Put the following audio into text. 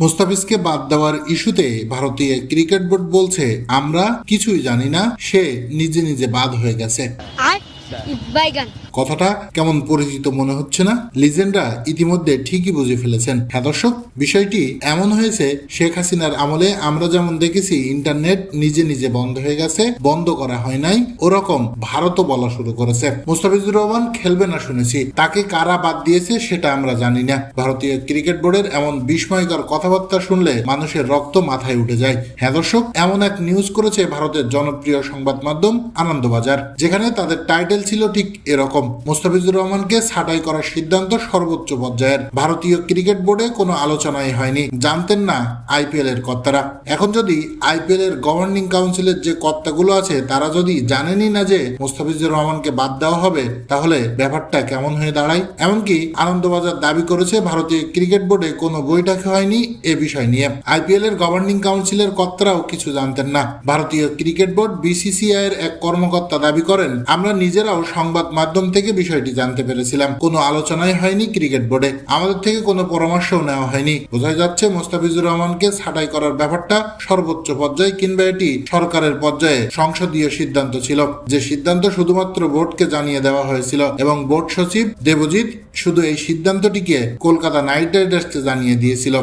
মোস্তাফিজকে বাদ দেওয়ার ইস্যুতে ভারতীয় ক্রিকেট বোর্ড বলছে, আমরা কিছুই জানি না, সে নিজে নিজে বাদ হয়ে গেছে। আর বাইগান। কথাটা কেমন পরিচিত মনে হচ্ছে না? লিজেন্ডরা ইতিমধ্যে ঠিকই বুঝে ফেলেছেন। হ্যাঁ দর্শক, বিষয়টি এমন হয়েছে, শেখ হাসিনার আমলে আমরা যেমন দেখেছি, ইন্টারনেট নিজে নিজে বন্ধ হয়ে গেছে, বন্ধ করা হয় নাই, ওরকম ভারতও বলা শুরু করেছে। মুস্তাফিজুর রহমান খেলবে না শুনেছি, তাকে কারা বাদ দিয়েছে সেটা আমরা জানি না। ভারতীয় ক্রিকেট বোর্ডের এমন বিস্ময়কর কথাবার্তা শুনলে মানুষের রক্ত মাথায় উঠে যায়। হ্যাঁ দর্শক, এমন এক নিউজ করেছে ভারতের জনপ্রিয় সংবাদ মাধ্যম আনন্দবাজার, যেখানে তাদের টাইটেল ছিল ঠিক এরকম মোস্তাফিজুর রহমানকে ছাঁটাই করার সিদ্ধান্ত সর্বোচ্চ পর্যায়ের। ভারতীয় ক্রিকেট বোর্ডে কোনো আলোচনাই হয়নি। জানতেন না আইপিএল এর কর্তারা। এখন যদি আইপিএল এর গভর্নিং কাউন্সিলের যে কর্তাগুলো আছে, তারা যদি জানেনই না যে মোস্তাফিজুর রহমানকে বাদ দেওয়া হবে, তাহলে ব্যাপারটা কেমন হয়ে দাঁড়ায়? এমনকি আনন্দবাজার দাবি করেছে ভারতীয় ক্রিকেট বোর্ডে কোনো বৈঠক হয়নি এ বিষয় নিয়ে। আইপিএল এর গভর্নিং কাউন্সিলের কর্তারাও কিছু জানতেন না। ভারতীয় ক্রিকেট বোর্ড বিসিসিআই এর এক কর্মকর্তা দাবি করেন, আমরা নিজেরাও সংবাদ মাধ্যম থেকে বিষয়টি জানতে পেরেছিলাম। কোনো আলোচনাই হয়নি ক্রিকেট বোর্ডে। আমাদের থেকে কোনো পরামর্শও নেওয়া হয়নি। বোঝা যাচ্ছে, মোস্তাফিজুর রহমানকে ছাঁটাই করার ব্যাপারটা সর্বোচ্চ পর্যায়ে কিংবা এটি সরকারের পর্যায়ে সংসদীয় সিদ্ধান্ত ছিল। যে সিদ্ধান্ত শুধুমাত্র বোর্ডকে জানিয়ে দেওয়া হয়েছিল এবং বোর্ড সচিব দেবজিৎ শুধু এই সিদ্ধান্তটিকে কলকাতা নাইট রাইডার্সকে জানিয়ে দিয়েছিল।